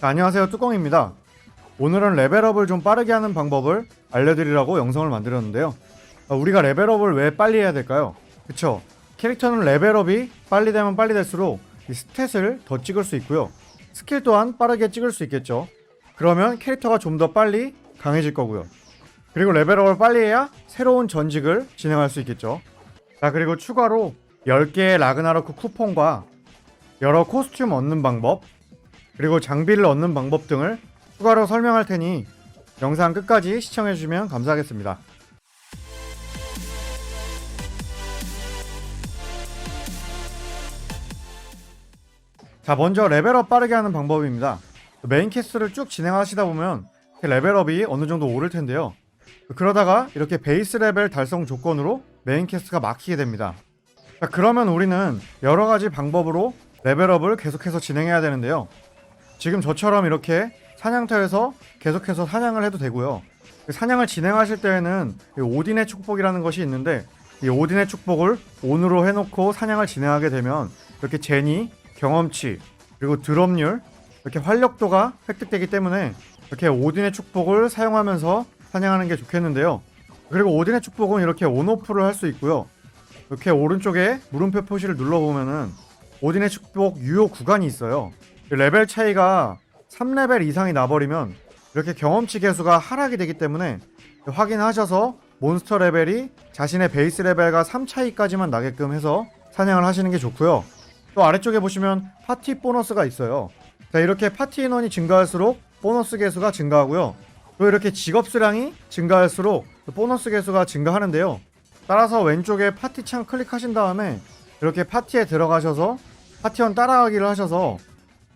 안녕하세요 뚜껑입니다. 오늘은 레벨업을 좀 빠르게 하는 방법을 알려드리려고 영상을 만들었는데요. 아, 우리가 레벨업을 왜 빨리 해야 될까요? 그쵸. 캐릭터는 레벨업이 빨리 되면 빨리 될수록 이 스탯을 더 찍을 수 있고요. 스킬 또한 빠르게 찍을 수 있겠죠. 그러면 캐릭터가 좀 더 빨리 강해질 거고요. 그리고 레벨업을 빨리 해야 새로운 전직을 진행할 수 있겠죠. 자 그리고 추가로 10개의 라그나로크 쿠폰과 여러 코스튬 얻는 방법 그리고 장비를 얻는 방법 등을 추가로 설명할 테니 영상 끝까지 시청해주시면 감사하겠습니다. 자, 먼저 레벨업 빠르게 하는 방법입니다. 메인 캐스트를 쭉 진행하시다 보면 레벨업이 어느 정도 오를 텐데요. 그러다가 이렇게 베이스 레벨 달성 조건으로 메인 캐스트가 막히게 됩니다. 자, 그러면 우리는 여러 가지 방법으로 레벨업을 계속해서 진행해야 되는데요. 지금 저처럼 이렇게 사냥터에서 계속해서 사냥을 해도 되고요. 그 사냥을 진행하실 때에는 이 오딘의 축복이라는 것이 있는데 이 오딘의 축복을 온으로 해놓고 사냥을 진행하게 되면 이렇게 제니, 경험치, 그리고 드롭률, 이렇게 활력도가 획득되기 때문에 이렇게 오딘의 축복을 사용하면서 사냥하는 게 좋겠는데요. 그리고 오딘의 축복은 이렇게 온오프를 할 수 있고요. 이렇게 오른쪽에 물음표 표시를 눌러보면은 오딘의 축복 유효 구간이 있어요. 그 레벨 차이가 3레벨 이상이 나버리면 이렇게 경험치 개수가 하락이 되기 때문에 확인하셔서 몬스터 레벨이 자신의 베이스 레벨과 3 차이까지만 나게끔 해서 사냥을 하시는 게 좋고요. 또 아래쪽에 보시면 파티 보너스가 있어요. 자, 이렇게 파티 인원이 증가할수록 보너스 개수가 증가하고요. 또 이렇게 직업 수량이 증가할수록 보너스 개수가 증가하는데요. 따라서 왼쪽에 파티 창 클릭하신 다음에 이렇게 파티에 들어가셔서 파티원 따라가기를 하셔서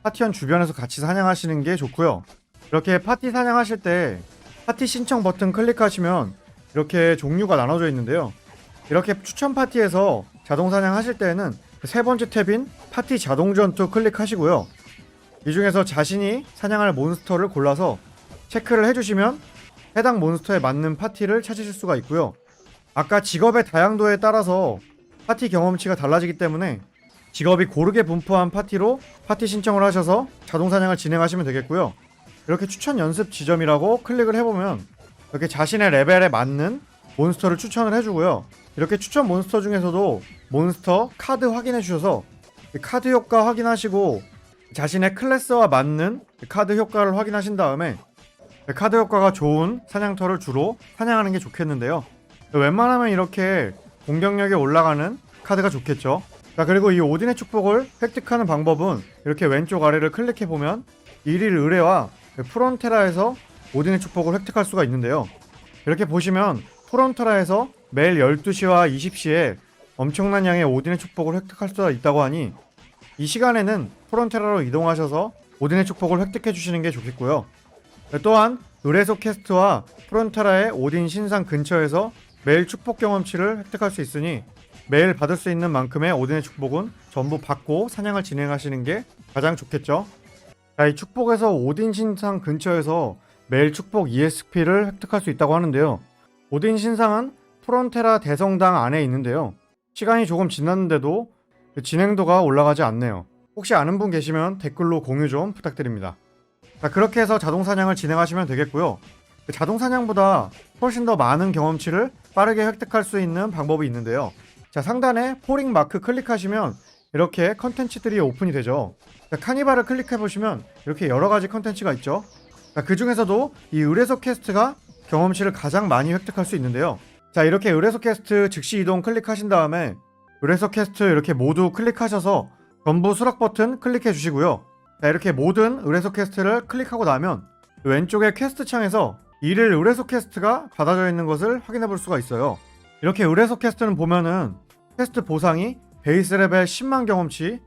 파티원 주변에서 같이 사냥하시는 게 좋고요. 이렇게 파티 사냥하실 때 파티 신청 버튼 클릭하시면 이렇게 종류가 나눠져 있는데요. 이렇게 추천 파티에서 자동 사냥하실 때에는 세 번째 탭인 파티 자동 전투 클릭하시고요. 이 중에서 자신이 사냥할 몬스터를 골라서 체크를 해주시면 해당 몬스터에 맞는 파티를 찾으실 수가 있고요. 아까 직업의 다양도에 따라서 파티 경험치가 달라지기 때문에 직업이 고르게 분포한 파티로 파티 신청을 하셔서 자동 사냥을 진행하시면 되겠고요. 이렇게 추천 연습 지점이라고 클릭을 해보면 이렇게 자신의 레벨에 맞는 몬스터를 추천을 해주고요. 이렇게 추천 몬스터 중에서도 몬스터 카드 확인해 주셔서 이 카드 효과 확인하시고 자신의 클래스와 맞는 카드 효과를 확인하신 다음에 카드 효과가 좋은 사냥터를 주로 사냥하는 게 좋겠는데요. 웬만하면 이렇게 공격력이 올라가는 카드가 좋겠죠. 자 그리고 이 오딘의 축복을 획득하는 방법은 이렇게 왼쪽 아래를 클릭해 보면 일일 의뢰와 프론테라에서 오딘의 축복을 획득할 수가 있는데요. 이렇게 보시면 프론테라에서 매일 12시와 20시에 엄청난 양의 오딘의 축복을 획득할 수가 있다고 하니 이 시간에는 프론테라로 이동하셔서 오딘의 축복을 획득해 주시는 게 좋겠고요. 또한 의뢰소 캐스트와 프론테라의 오딘 신상 근처에서 매일 축복 경험치를 획득할 수 있으니 매일 받을 수 있는 만큼의 오딘의 축복은 전부 받고 사냥을 진행하시는 게 가장 좋겠죠. 자, 이 축복에서 오딘 신상 근처에서 매일 축복 ESP를 획득할 수 있다고 하는데요. 오딘 신상은 프론테라 대성당 안에 있는데요. 시간이 조금 지났는데도 그 진행도가 올라가지 않네요. 혹시 아는 분 계시면 댓글로 공유 좀 부탁드립니다. 자, 그렇게 해서 자동 사냥을 진행하시면 되겠고요. 그 자동 사냥보다 훨씬 더 많은 경험치를 빠르게 획득할 수 있는 방법이 있는데요. 자, 상단에 포링 마크 클릭하시면 이렇게 컨텐츠들이 오픈이 되죠. 자, 카니발을 클릭해 보시면 이렇게 여러 가지 컨텐츠가 있죠. 자, 그 중에서도 이 의뢰소 퀘스트가 경험치를 가장 많이 획득할 수 있는데요. 자, 이렇게 의뢰소 퀘스트 즉시 이동 클릭하신 다음에 의뢰소 퀘스트 이렇게 모두 클릭하셔서 전부 수락 버튼 클릭해 주시고요. 자, 이렇게 모든 의뢰소 퀘스트를 클릭하고 나면 왼쪽에 퀘스트 창에서 일일 의뢰소 퀘스트가 받아져 있는 것을 확인해 볼 수가 있어요. 이렇게 의뢰소 퀘스트는 보면은 퀘스트 보상이 베이스 레벨 10만 경험치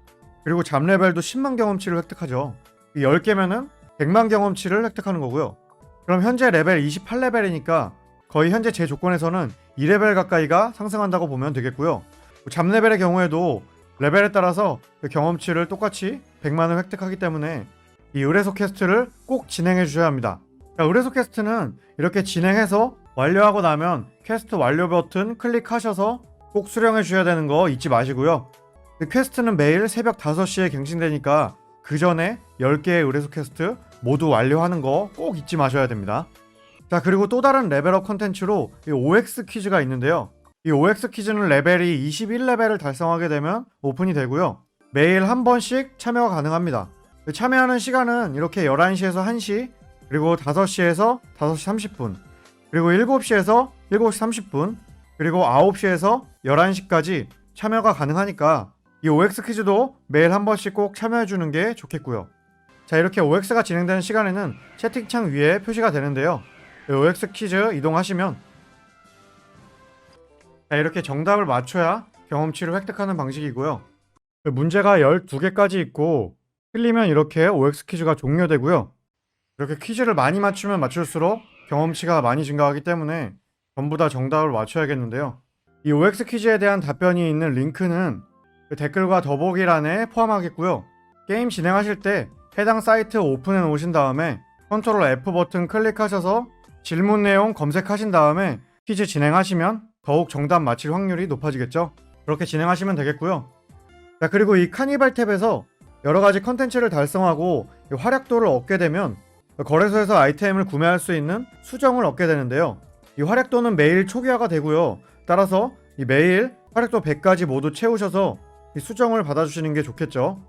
그리고 잡 레벨도 10만 경험치를 획득하죠. 이 10개면은 100만 경험치를 획득하는 거고요. 그럼 현재 레벨 28레벨이니까 거의 현재 제 조건에서는 2레벨 가까이가 상승한다고 보면 되겠고요. 잡 레벨의 경우에도 레벨에 따라서 그 경험치를 똑같이 100만을 획득하기 때문에 이 의뢰소 퀘스트를 꼭 진행해 주셔야 합니다. 자, 의뢰소 퀘스트는 이렇게 진행해서 완료하고 나면 퀘스트 완료 버튼 클릭하셔서 꼭 수령해 주셔야 되는 거 잊지 마시고요. 그 퀘스트는 매일 새벽 5시에 갱신되니까 그 전에 10개의 의뢰소 퀘스트 모두 완료하는 거 꼭 잊지 마셔야 됩니다. 자, 그리고 또 다른 레벨업 컨텐츠로 이 OX 퀴즈가 있는데요. 이 OX 퀴즈는 레벨이 21레벨을 달성하게 되면 오픈이 되고요. 매일 한 번씩 참여가 가능합니다. 참여하는 시간은 이렇게 11시에서 1시, 그리고 5시에서 5시 30분, 그리고 7시에서 7시 30분, 그리고 9시에서 11시까지 참여가 가능하니까 이 OX 퀴즈도 매일 한 번씩 꼭 참여해 주는 게 좋겠고요. 자, 이렇게 OX가 진행되는 시간에는 채팅창 위에 표시가 되는데요. 이 OX 퀴즈 이동하시면 자, 이렇게 정답을 맞춰야 경험치를 획득하는 방식이고요. 문제가 12개까지 있고 틀리면 이렇게 OX 퀴즈가 종료되고요. 이렇게 퀴즈를 많이 맞추면 맞출수록 경험치가 많이 증가하기 때문에 전부 다 정답을 맞춰야겠는데요. 이 OX 퀴즈에 대한 답변이 있는 링크는 그 댓글과 더보기란에 포함하겠고요. 게임 진행하실 때 해당 사이트 오픈해 놓으신 다음에 컨트롤 F 버튼 클릭하셔서 질문 내용 검색하신 다음에 퀴즈 진행하시면 더욱 정답 맞힐 확률이 높아지겠죠. 그렇게 진행하시면 되겠고요. 자, 그리고 이 카니발 탭에서 여러 가지 컨텐츠를 달성하고 이 활약도를 얻게 되면 거래소에서 아이템을 구매할 수 있는 수정을 얻게 되는데요. 이 활약도는 매일 초기화가 되고요. 따라서 이 매일 활약도 100까지 모두 채우셔서 이 수정을 받아주시는 게 좋겠죠.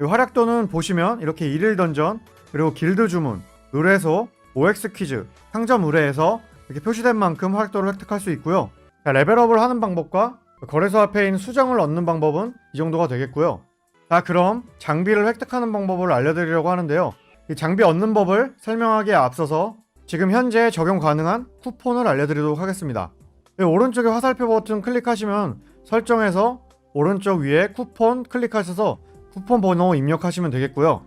이 활약도는 보시면 이렇게 일일 던전, 그리고 길드 주문, 의뢰소, OX 퀴즈, 상점 의뢰에서 이렇게 표시된 만큼 활약도를 획득할 수 있고요. 자, 레벨업을 하는 방법과 거래소 앞에 있는 수정을 얻는 방법은 이 정도가 되겠고요. 자, 그럼 장비를 획득하는 방법을 알려드리려고 하는데요. 이 장비 얻는 법을 설명하기에 앞서서 지금 현재 적용 가능한 쿠폰을 알려드리도록 하겠습니다. 이 오른쪽에 화살표 버튼 클릭하시면 설정에서 오른쪽 위에 쿠폰 클릭하셔서 쿠폰 번호 입력하시면 되겠고요.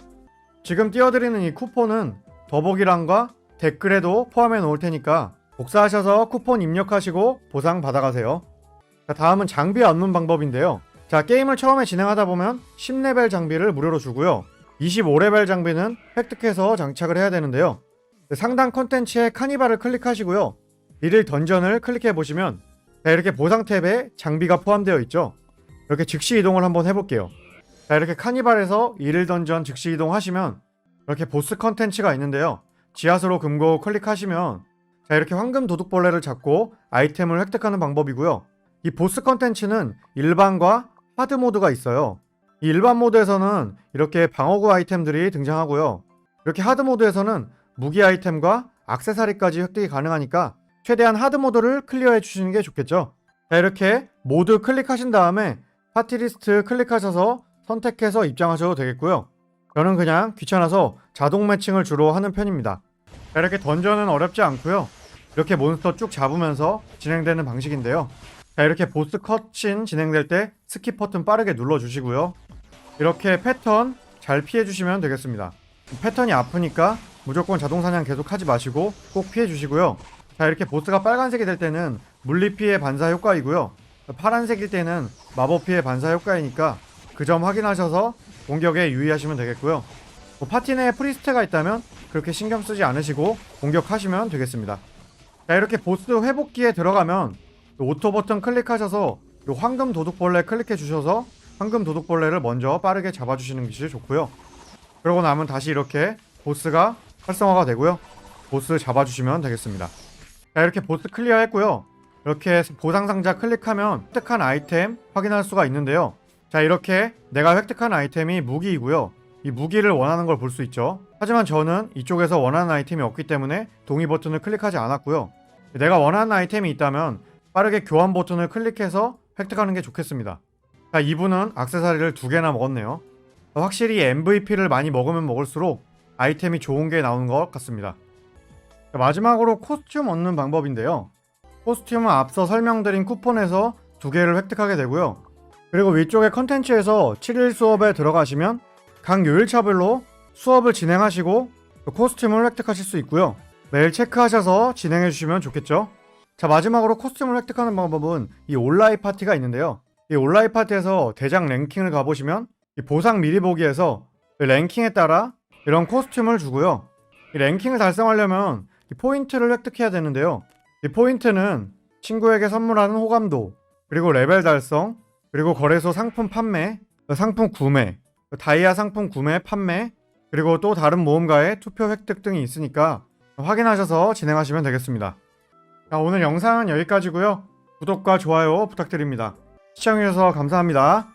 지금 띄워드리는 이 쿠폰은 더보기란과 댓글에도 포함해 놓을 테니까 복사하셔서 쿠폰 입력하시고 보상 받아가세요. 자, 다음은 장비 얻는 방법인데요. 자, 게임을 처음에 진행하다 보면 10레벨 장비를 무료로 주고요. 25레벨 장비는 획득해서 장착을 해야 되는데요. 상단 컨텐츠에 카니발을 클릭하시고요. 일일 던전을 클릭해 보시면 자, 이렇게 보상 탭에 장비가 포함되어 있죠. 이렇게 즉시 이동을 한번 해볼게요. 자, 이렇게 카니발에서 일일 던전 즉시 이동하시면 이렇게 보스 컨텐츠가 있는데요. 지하수로 금고 클릭하시면 자, 이렇게 황금 도둑벌레를 잡고 아이템을 획득하는 방법이고요. 이 보스 컨텐츠는 일반과 하드 모드가 있어요. 이 일반 모드에서는 이렇게 방어구 아이템들이 등장하고요. 이렇게 하드 모드에서는 무기 아이템과 악세사리까지 획득이 가능하니까 최대한 하드 모드를 클리어해 주시는 게 좋겠죠. 자, 이렇게 모드 클릭하신 다음에 파티 리스트 클릭하셔서 선택해서 입장하셔도 되겠고요. 저는 그냥 귀찮아서 자동 매칭을 주로 하는 편입니다. 자, 이렇게 던전은 어렵지 않고요. 이렇게 몬스터 쭉 잡으면서 진행되는 방식인데요. 자, 이렇게 보스 컷신 진행될 때 스킵 버튼 빠르게 눌러주시고요. 이렇게 패턴 잘 피해주시면 되겠습니다. 패턴이 아프니까 무조건 자동 사냥 계속 하지 마시고 꼭 피해주시고요. 자, 이렇게 보스가 빨간색이 될 때는 물리 피해 반사 효과이고요. 파란색일 때는 마법 피해 반사 효과이니까 그 점 확인하셔서 공격에 유의하시면 되겠고요. 뭐 파티 내에 프리스트가 있다면 그렇게 신경 쓰지 않으시고 공격하시면 되겠습니다. 자, 이렇게 보스 회복기에 들어가면 오토 버튼 클릭하셔서 요 황금 도둑벌레 클릭해 주셔서 황금 도둑벌레를 먼저 빠르게 잡아주시는 것이 좋고요. 그러고 나면 다시 이렇게 보스가 활성화가 되고요. 보스 잡아주시면 되겠습니다. 자, 이렇게 보스 클리어 했고요. 이렇게 보상 상자 클릭하면 획득한 아이템 확인할 수가 있는데요. 자, 이렇게 내가 획득한 아이템이 무기이고요. 이 무기를 원하는 걸 볼 수 있죠. 하지만 저는 이쪽에서 원하는 아이템이 없기 때문에 동의 버튼을 클릭하지 않았고요. 내가 원하는 아이템이 있다면 빠르게 교환 버튼을 클릭해서 획득하는 게 좋겠습니다. 자, 이분은 악세사리를 두 개나 먹었네요. 확실히 MVP를 많이 먹으면 먹을수록 아이템이 좋은 게 나오는 것 같습니다. 자, 마지막으로 코스튬 얻는 방법인데요. 코스튬은 앞서 설명드린 쿠폰에서 두 개를 획득하게 되고요. 그리고 위쪽에 컨텐츠에서 7일 수업에 들어가시면 각 요일차별로 수업을 진행하시고 코스튬을 획득하실 수 있고요. 매일 체크하셔서 진행해 주시면 좋겠죠. 자 마지막으로 코스튬을 획득하는 방법은 이 온라인 파티가 있는데요. 이 온라인 파티에서 대장 랭킹을 가보시면 이 보상 미리 보기에서 이 랭킹에 따라 이런 코스튬을 주고요. 이 랭킹을 달성하려면 이 포인트를 획득해야 되는데요. 이 포인트는 친구에게 선물하는 호감도, 그리고 레벨 달성, 그리고 거래소 상품 판매, 상품 구매, 다이아 상품 구매, 판매, 그리고 또 다른 모험가의 투표 획득 등이 있으니까 확인하셔서 진행하시면 되겠습니다. 자, 오늘 영상은 여기까지고요. 구독과 좋아요 부탁드립니다. 시청해주셔서 감사합니다.